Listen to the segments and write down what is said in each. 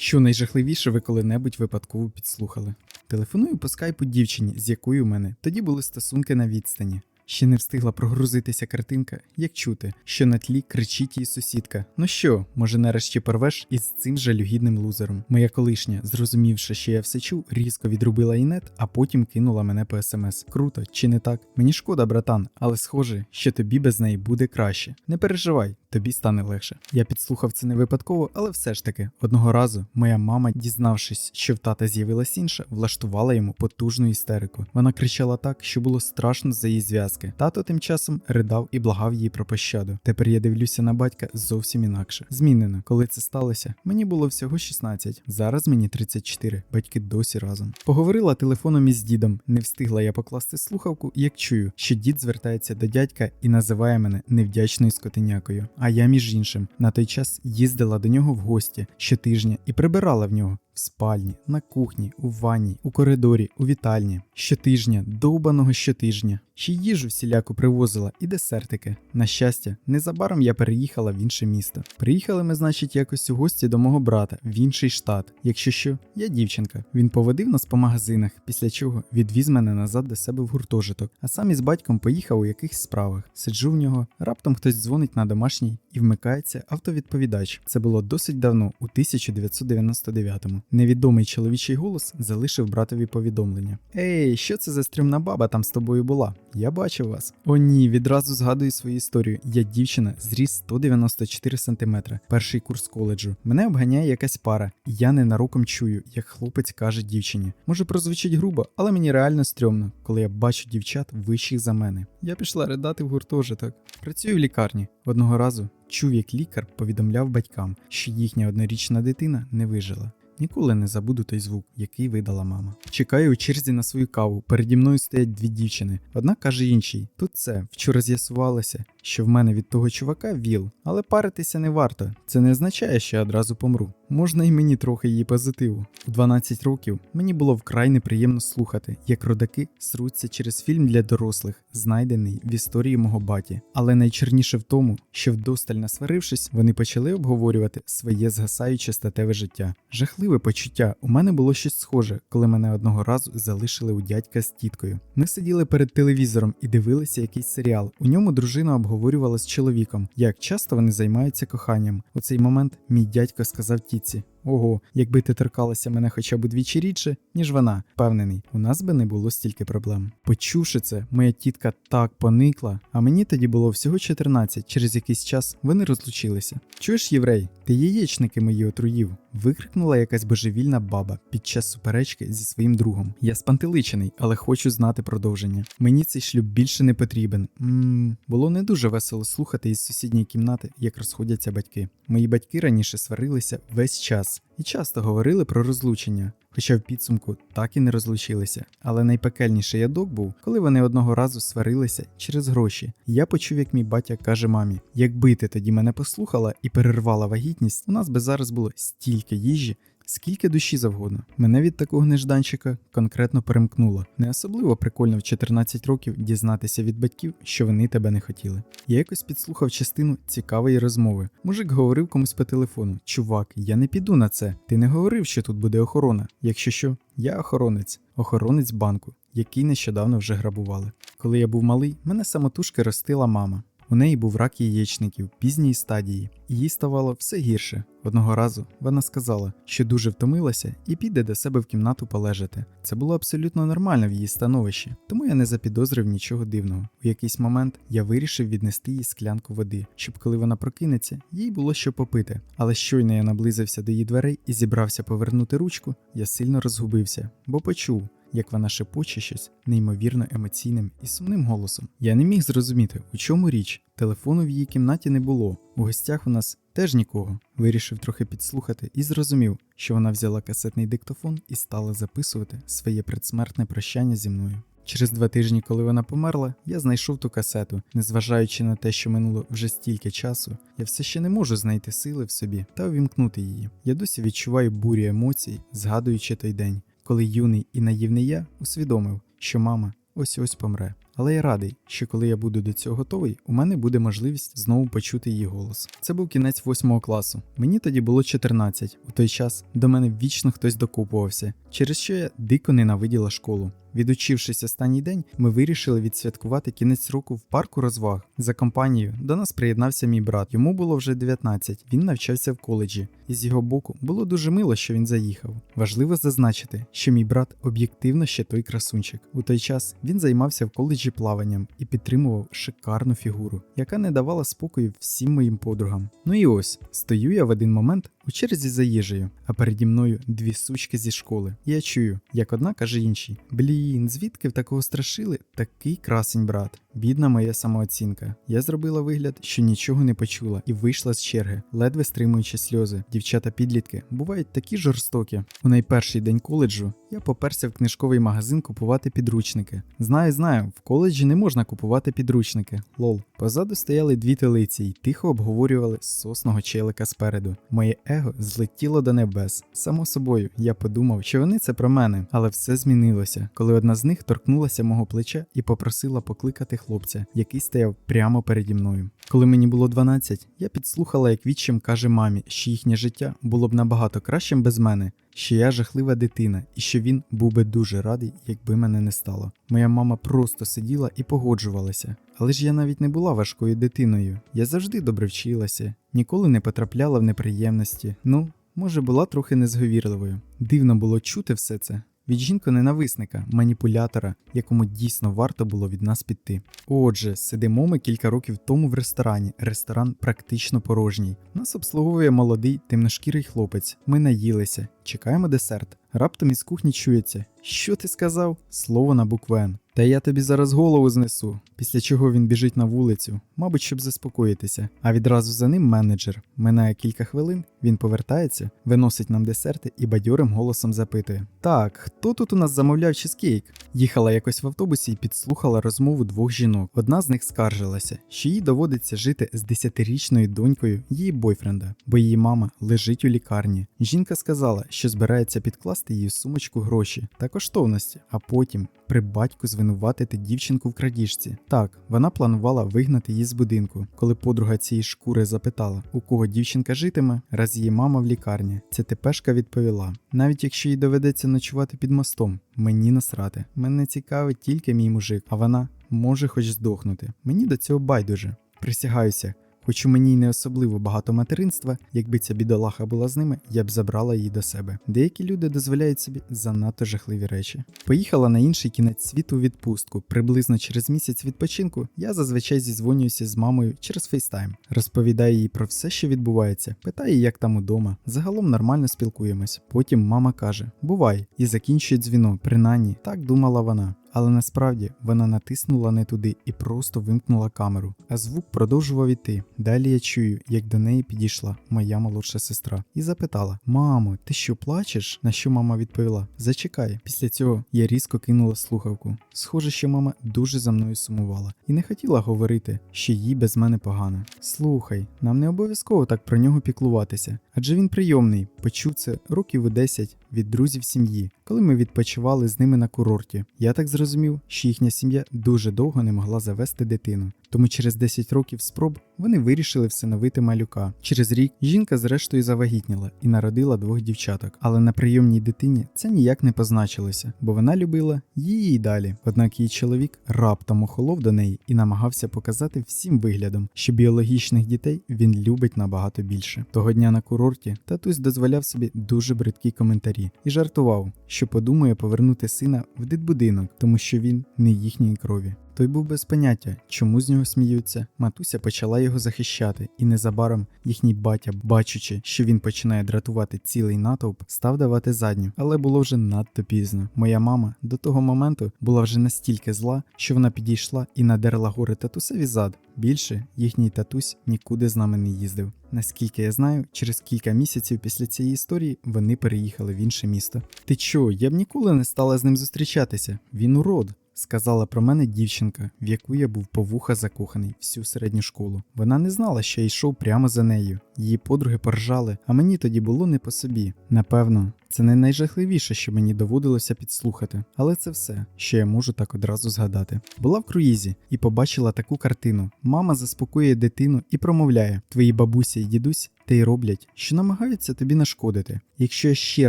Що найжахливіше ви коли-небудь випадково підслухали? Телефоную по скайпу дівчині, з якою у мене тоді були стосунки на відстані. Ще не встигла прогрузитися картинка, як чути, що на тлі кричить її сусідка. Ну що, може нарешті порвеш із цим жалюгідним лузером? Моя колишня, зрозумівши, що я все чув, різко відрубила інет, а потім кинула мене по смс. Круто, чи не так? Мені шкода, братан, але схоже, що тобі без неї буде краще. Не переживай, тобі стане легше. Я підслухав це не випадково, але все ж таки, одного разу моя мама, дізнавшись, що в тата з'явилась інша, влаштувала йому потужну істерику. Вона кричала так, що було страшно за її зв'язки. Тато тим часом ридав і благав її про пощаду. Тепер я дивлюся на батька зовсім інакше. Змінено, коли це сталося, мені було всього 16, зараз мені 34, батьки досі разом. Поговорила телефоном із дідом, не встигла я покласти слухавку, як чую, що дід звертається до дядька і називає мене невдячною скотинякою. А я, між іншим, на той час їздила до нього в гості щотижня і прибирала в нього. Спальні, на кухні, у ванні, у коридорі, у вітальні. Щотижня, довбаного щотижня. Ще їжу всіляку привозила і десертики. На щастя, незабаром я переїхала в інше місто. Приїхали ми, значить, якось у гості до мого брата в інший штат. Якщо що, я дівчинка. Він поводив нас по магазинах, після чого відвіз мене назад до себе в гуртожиток, а сам із батьком поїхав у якихось справах. Сиджу в нього, раптом хтось дзвонить на домашній і вмикається автовідповідач. Це було досить давно, у 1999-му. Невідомий чоловічий голос залишив братові повідомлення: Ей, що це за стрімна баба там з тобою була? Я бачив вас. О ні, відразу згадую свою історію. Я дівчина, зріс 194 см, перший курс коледжу. Мене обганяє якась пара, і я ненароком чую, як хлопець каже дівчині. Може прозвучить грубо, але мені реально стрьомно, коли я бачу дівчат вищих за мене. Я пішла ридати в гуртожиток. Працюю в лікарні. Одного разу чув, як лікар повідомляв батькам, що їхня однорічна дитина не вижила. Ніколи не забуду той звук, який видала мама. Чекаю у черзі на свою каву. Переді мною стоять дві дівчини. Одна каже іншій: тут це вчора з'ясувалося, що в мене від того чувака віл, але паритися не варто. Це не означає, що я одразу помру. Можна і мені трохи її позитиву. У 12 років мені було вкрай неприємно слухати, як родаки сруться через фільм для дорослих, знайдений в історії мого баті. Але найчерніше в тому, що вдосталь насварившись, вони почали обговорювати своє згасаюче статеве життя. Жахливе почуття. У мене було щось схоже, коли мене одного разу залишили у дядька з тіткою. Ми сиділи перед телевізором і дивилися якийсь серіал. У ньому дружина обговорювала з чоловіком, як часто вони займаються коханням. У цей момент мій дядько сказав тітці: Ого, якби ти торкалася мене хоча б удвічі рідше, ніж вона, впевнений, у нас би не було стільки проблем. Почувши це, моя тітка так поникла, а мені тоді було всього 14, через якийсь час вони розлучилися. Чуєш, єврей, ти яєчники мої отруїв. Викрикнула якась божевільна баба під час суперечки зі своїм другом. Я спантеличений, але хочу знати продовження. Мені цей шлюб більше не потрібен. Ммм, було не дуже весело слухати із сусідньої кімнати, як розходяться батьки. Мої батьки раніше сварилися весь час і часто говорили про розлучення. Хоча в підсумку так і не розлучилися. Але найпекельніший ядок був, коли вони одного разу сварилися через гроші. Я почув, як мій батя каже мамі: якби ти тоді мене послухала і перервала вагітність, у нас би зараз було стільки їжі. Скільки душі завгодно. Мене від такого нежданчика конкретно перемкнуло. Не особливо прикольно в 14 років дізнатися від батьків, що вони тебе не хотіли. Я якось підслухав частину цікавої розмови. Мужик говорив комусь по телефону: Чувак, я не піду на це. Ти не говорив, що тут буде охорона. Якщо що, я охоронець, охоронець банку, який нещодавно вже грабували. Коли я був малий, мене самотужки ростила мама. У неї був рак яєчників пізньої стадії, і їй ставало все гірше. Одного разу вона сказала, що дуже втомилася і піде до себе в кімнату полежати. Це було абсолютно нормально в її становищі, тому я не запідозрив нічого дивного. У якийсь момент я вирішив віднести їй склянку води, щоб коли вона прокинеться, їй було що попити. Але щойно я наблизився до її дверей і зібрався повернути ручку, я сильно розгубився, бо почув, як вона шепоче щось неймовірно емоційним і сумним голосом. Я не міг зрозуміти, у чому річ. Телефону в її кімнаті не було. У гостях у нас теж нікого. Вирішив трохи підслухати і зрозумів, що вона взяла касетний диктофон і стала записувати своє предсмертне прощання зі мною. Через два тижні, коли вона померла, я знайшов ту касету. Незважаючи на те, що минуло вже стільки часу, я все ще не можу знайти сили в собі та увімкнути її. Я досі відчуваю бурю емоцій, згадуючи той день, коли юний і наївний я усвідомив, що мама ось ось помре. але я радий, що коли я буду до цього готовий, у мене буде можливість знову почути її голос. Це був кінець восьмого класу. Мені тоді було 14. У той час до мене вічно хтось докопувався, через що я дико ненавиділа школу. Відучившись останній день, ми вирішили відсвяткувати кінець року в парку розваг. За компанією до нас приєднався мій брат. Йому було вже 19, Він навчався в коледжі, і з його боку було дуже мило, що він заїхав. Важливо зазначити, що мій брат об'єктивно ще той красунчик. У той час він займався в коледжі плаванням і підтримував шикарну фігуру, яка не давала спокою всім моїм подругам. Ну і ось стою я в один момент у черзі за їжею, а переді мною дві сучки зі школи. Я чую, як одна каже іншій: Блін, звідки в такого страшили? Такий красень, брат. Бідна моя самооцінка. Я зробила вигляд, що нічого не почула, і вийшла з черги, ледве стримуючи сльози. Дівчата-підлітки бувають такі жорстокі. У найперший день коледжу я поперся в книжковий магазин купувати підручники. Знаю, знаю, в коледжі не можна купувати підручники. Лол. Позаду стояли дві телиці і тихо обговорювали сосного челика спереду. Моє его злетіло до небес. Само собою, я подумав, що вони це про мене, але все змінилося, коли одна з них торкнулася мого плеча і попросила покликати хлопця, який стояв прямо переді мною. Коли мені було 12, я підслухала, як відчим каже мамі, що їхнє життя було б набагато кращим без мене, що я жахлива дитина, і що він був би дуже радий, якби мене не стало. Моя мама просто сиділа і погоджувалася. Але ж я навіть не була важкою дитиною. Я завжди добре вчилася, ніколи не потрапляла в неприємності. Ну, може, була трохи незговірливою. Дивно було чути все це. Від жінки-ненависника, маніпулятора, якому дійсно варто було від нас піти. Отже, сидимо ми кілька років тому в ресторані. Ресторан практично порожній. Нас обслуговує молодий темношкірий хлопець. Ми наїлися, чекаємо десерт. Раптом із кухні чується. Що ти сказав? Слово на букву Н. Та я тобі зараз голову знесу. Після чого він біжить на вулицю, мабуть, щоб заспокоїтися. А відразу за ним менеджер. Минає кілька хвилин, він повертається, виносить нам десерти і бадьорим голосом запитує: Так, хто тут у нас замовляв чизкейк? Їхала якось в автобусі і підслухала розмову двох жінок. Одна з них скаржилася, що їй доводиться жити з десятирічною донькою її бойфренда, бо її мама лежить у лікарні. Жінка сказала, що збирається підкласти її сумочку гроші та коштовності, а потім при батьку звинуватити дівчинку в крадіжці. Так, вона планувала вигнати її з будинку. Коли подруга цієї шкури запитала, у кого дівчинка житиме, раз її мама в лікарні. Ця тепешка відповіла: навіть якщо їй доведеться ночувати під мостом, мені насрати. Мене цікавить тільки мій мужик, а вона може хоч здохнути. Мені до цього байдуже. Присягаюся. Хоч у мені й не особливо багато материнства, якби ця бідолаха була з ними, я б забрала її до себе. Деякі люди дозволяють собі занадто жахливі речі. Поїхала на інший кінець світу у відпустку. Приблизно через місяць відпочинку я зазвичай зізвонююся з мамою через FaceTime. Розповідаю їй про все, що відбувається, питаю, як там удома. Загалом нормально спілкуємось. Потім мама каже: Бувай, і закінчує дзвінок, принаймні, так думала вона. Але насправді вона натиснула не туди і просто вимкнула камеру, а звук продовжував іти. Далі я чую, як до неї підійшла моя молодша сестра і запитала: Мамо, ти що плачеш? На що мама відповіла: Зачекай. Після цього я різко кинула слухавку. Схоже, що мама дуже за мною сумувала і не хотіла говорити, що їй без мене погано. Слухай, нам не обов'язково так про нього піклуватися, адже він прийомний. Почув це років у 10 від друзів сім'ї, коли ми відпочивали з ними на курорті. Я так зрозумів, що їхня сім'я дуже довго не могла завести дитину. Тому через 10 років спроб вони вирішили всиновити малюка. Через рік жінка зрештою завагітніла і народила двох дівчаток. Але на прийомній дитині це ніяк не позначилося, бо вона любила її й далі. Однак її чоловік раптом охолов до неї і намагався показати всім виглядом, що біологічних дітей він любить набагато більше. Того дня на курорті татусь дозволяв собі дуже бридкі коментарі і жартував, що подумає повернути сина в дитбудинок, тому що він не їхньої крові. Той був без поняття, чому з нього сміються. Матуся почала його захищати, і незабаром їхній батя, бачучи, що він починає дратувати цілий натовп, став давати задню, але було вже надто пізно. Моя мама до того моменту була вже настільки зла, що вона підійшла і надерла гори татусеві зад. Більше їхній татусь нікуди з нами не їздив. Наскільки я знаю, через кілька місяців після цієї історії вони переїхали в інше місто. Ти чо, я б ніколи не стала з ним зустрічатися. Він урод. Сказала про мене дівчинка, в яку я був по вуха закоханий всю середню школу. Вона не знала, що я йшов прямо за нею. Її подруги поржали, а мені тоді було не по собі. Напевно, Це не найжахливіше, що мені доводилося підслухати, але це все, що я можу так одразу згадати. Була в круїзі і побачила таку картину. Мама заспокоює дитину і промовляє: твої бабуся і дідусь й роблять, що намагаються тобі нашкодити. Якщо я ще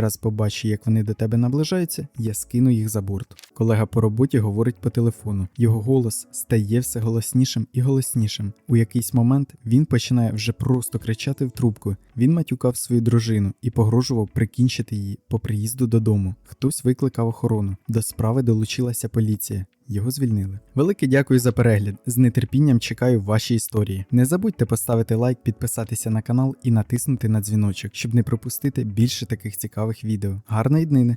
раз побачу, як вони до тебе наближаються, я скину їх за борт. Колега по роботі говорить по телефону. Його голос стає все голоснішим і голоснішим. У якийсь момент він починає вже просто кричати в трубку. Він матюкав свою дружину і погрожував прикінчити її по приїзду додому. Хтось викликав охорону. До справи долучилася поліція. Його звільнили. Велике дякую за перегляд. З нетерпінням чекаю ваші історії. Не забудьте поставити лайк, підписатися на канал і натиснути на дзвіночок, щоб не пропустити більше таких цікавих відео. Гарної днини!